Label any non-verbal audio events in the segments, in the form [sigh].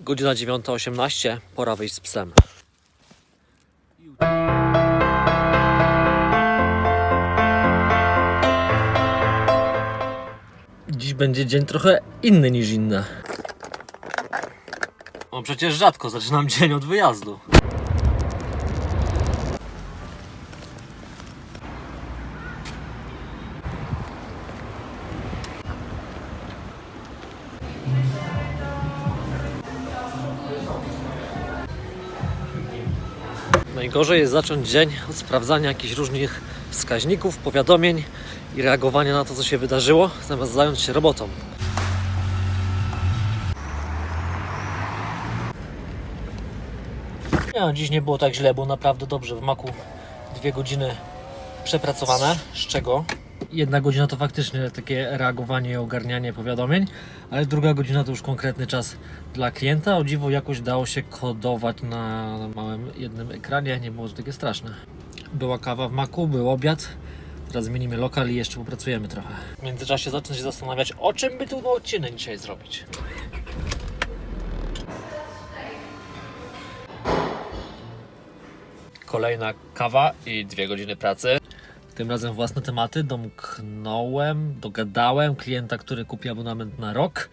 Godzina 9.18, pora wyjść z psem. Dziś będzie dzień trochę inny niż inne. No przecież rzadko zaczynam dzień od wyjazdu. Najgorzej jest zacząć dzień od sprawdzania jakichś różnych wskaźników, powiadomień i reagowania na to, co się wydarzyło, zamiast zająć się robotą. No, dziś nie było tak źle, było naprawdę dobrze. W maku dwie godziny przepracowane, z czego jedna godzina to faktycznie takie reagowanie i ogarnianie powiadomień, ale druga godzina to już konkretny czas dla klienta. O dziwo jakoś dało się kodować na małym jednym ekranie, nie było to takie straszne. Była kawa w maku, był obiad. Teraz zmienimy lokal i jeszcze popracujemy trochę. W międzyczasie zacznę się zastanawiać, o czym by tu odcinek dzisiaj zrobić. Kolejna kawa i dwie godziny pracy. Tym razem własne tematy. Domknąłem, dogadałem klienta, który kupi abonament na rok.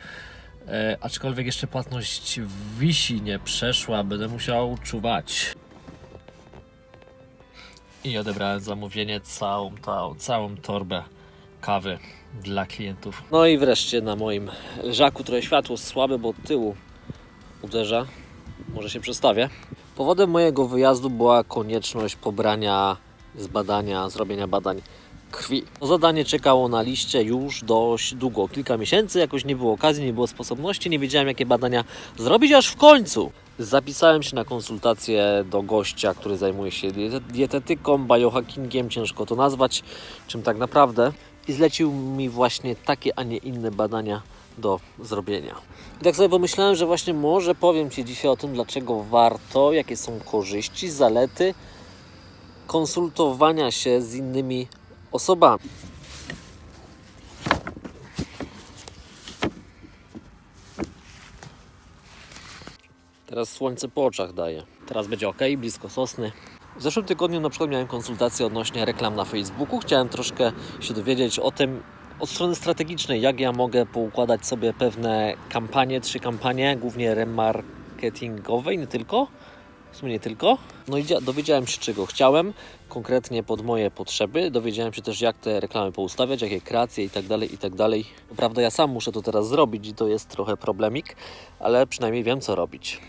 E, aczkolwiek jeszcze płatność wisi, nie przeszła, będę musiał czuwać. I odebrałem zamówienie, całą, tą, całą torbę kawy dla klientów. No i wreszcie na moim leżaku trochę światło słabe, bo od tyłu uderza. Może się przestawię. Powodem mojego wyjazdu była konieczność pobrania, zbadania, zrobienia badań krwi. To zadanie czekało na liście już dość długo, kilka miesięcy, jakoś nie było okazji, nie było sposobności, nie wiedziałem jakie badania zrobić, aż w końcu zapisałem się na konsultację do gościa, który zajmuje się diete- dietetyką, biohackingiem, ciężko to nazwać, czym tak naprawdę i zlecił mi właśnie takie, a nie inne badania do zrobienia. I tak sobie pomyślałem, że właśnie może powiem Ci dzisiaj o tym, dlaczego warto, jakie są korzyści, zalety konsultowania się z innymi osobami. Teraz słońce po oczach daje. Teraz będzie ok, blisko sosny. W zeszłym tygodniu na przykład miałem konsultację odnośnie reklam na Facebooku. Chciałem troszkę się dowiedzieć o tym od strony strategicznej, jak ja mogę poukładać sobie pewne kampanie, trzy kampanie, głównie remarketingowe i nie tylko. W sumie nie tylko. No i dzia- dowiedziałem się, czego chciałem, konkretnie pod moje potrzeby. Dowiedziałem się też, jak te reklamy poustawiać, jakie kreacje i tak dalej, i tak dalej. Prawda, ja sam muszę to teraz zrobić i to jest trochę problemik, ale przynajmniej wiem, co robić.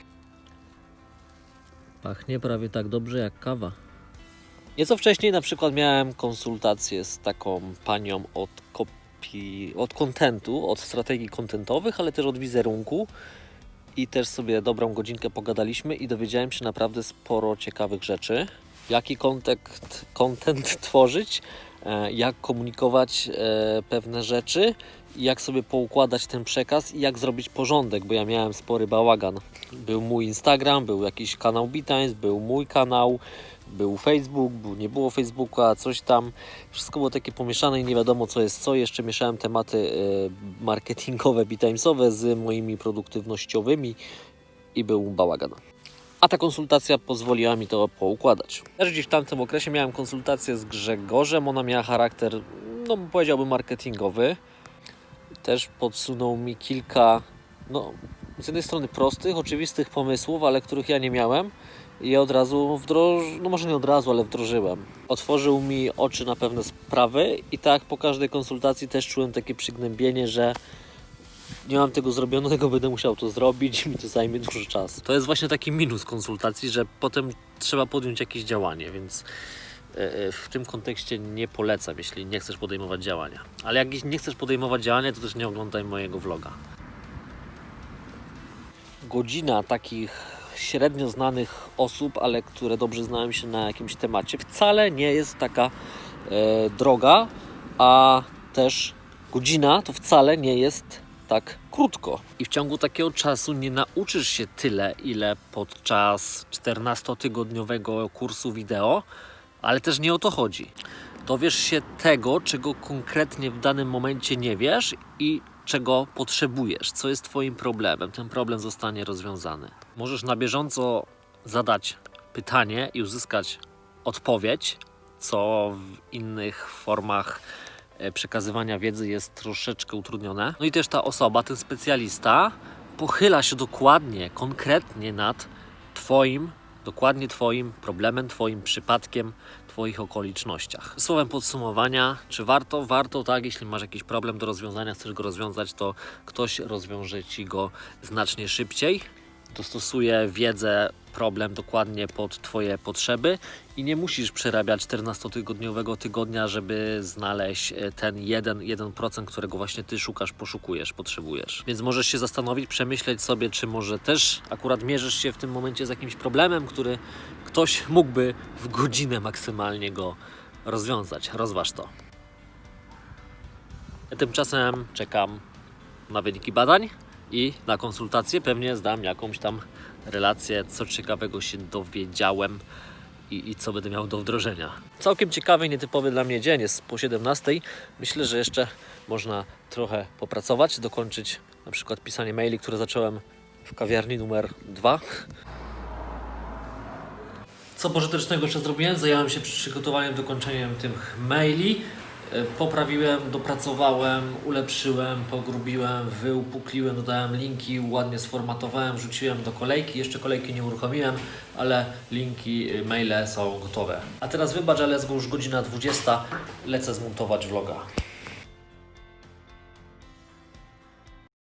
Pachnie prawie tak dobrze jak kawa. Nieco wcześniej na przykład miałem konsultację z taką panią od kopii, od kontentu, od strategii kontentowych, ale też od wizerunku i też sobie dobrą godzinkę pogadaliśmy i dowiedziałem się naprawdę sporo ciekawych rzeczy. Jaki content, content [laughs] tworzyć, e, jak komunikować e, pewne rzeczy, jak sobie poukładać ten przekaz i jak zrobić porządek, bo ja miałem spory bałagan. Był mój Instagram, był jakiś kanał Bitains, był mój kanał, był Facebook, nie było Facebooka, coś tam. Wszystko było takie pomieszane i nie wiadomo co jest co. Jeszcze mieszałem tematy e, marketingowe, bitimesowe z moimi produktywnościowymi i był bałagan. A ta konsultacja pozwoliła mi to poukładać. Też gdzieś w tamtym okresie miałem konsultację z Grzegorzem. Ona miała charakter, no powiedziałbym, marketingowy. Też podsunął mi kilka, no z jednej strony prostych, oczywistych pomysłów, ale których ja nie miałem i od razu wdrożyłem, no może nie od razu, ale wdrożyłem. Otworzył mi oczy na pewne sprawy i tak po każdej konsultacji też czułem takie przygnębienie, że nie mam tego zrobionego, [laughs] będę musiał to zrobić i mi to zajmie dużo czasu. To jest właśnie taki minus konsultacji, że potem trzeba podjąć jakieś działanie, więc w tym kontekście nie polecam, jeśli nie chcesz podejmować działania. Ale jak nie chcesz podejmować działania, to też nie oglądaj mojego vloga. Godzina takich średnio znanych osób, ale które dobrze znają się na jakimś temacie, wcale nie jest taka e, droga, a też godzina to wcale nie jest tak krótko. I w ciągu takiego czasu nie nauczysz się tyle, ile podczas 14-tygodniowego kursu wideo, ale też nie o to chodzi. Dowiesz się tego, czego konkretnie w danym momencie nie wiesz i czego potrzebujesz, co jest Twoim problemem. Ten problem zostanie rozwiązany. Możesz na bieżąco zadać pytanie i uzyskać odpowiedź, co w innych formach e, przekazywania wiedzy jest troszeczkę utrudnione. No i też ta osoba, ten specjalista, pochyla się dokładnie, konkretnie nad Twoim, dokładnie Twoim problemem, Twoim przypadkiem, Twoich okolicznościach. Słowem podsumowania, czy warto? Warto, tak, jeśli masz jakiś problem do rozwiązania, chcesz go rozwiązać, to ktoś rozwiąże Ci go znacznie szybciej, dostosuje wiedzę, problem dokładnie pod Twoje potrzeby i nie musisz przerabiać 14-tygodniowego tygodnia, żeby znaleźć e, ten 1, 1%, którego właśnie Ty szukasz, poszukujesz, potrzebujesz. Więc możesz się zastanowić, przemyśleć sobie, czy może też akurat mierzysz się w tym momencie z jakimś problemem, który ktoś mógłby w godzinę maksymalnie go rozwiązać. Rozważ to. Ja tymczasem czekam na wyniki badań i na konsultację. Pewnie zdam jakąś tam relację, co ciekawego się dowiedziałem i, i co będę miał do wdrożenia. Całkiem ciekawy i nietypowy dla mnie dzień jest po 17. Myślę, że jeszcze można trochę popracować, dokończyć na przykład pisanie maili, które zacząłem w kawiarni numer 2. Co pożytecznego jeszcze zrobiłem? Zająłem się przygotowaniem, dokończeniem tych maili. E, Poprawiłem, dopracowałem, ulepszyłem, pogrubiłem, wyupukliłem, dodałem linki, ładnie sformatowałem, wrzuciłem do kolejki. Jeszcze kolejki nie uruchomiłem, ale linki, y, maile są gotowe. A teraz wybacz, ale jest już godzina 20. Lecę zmontować vloga.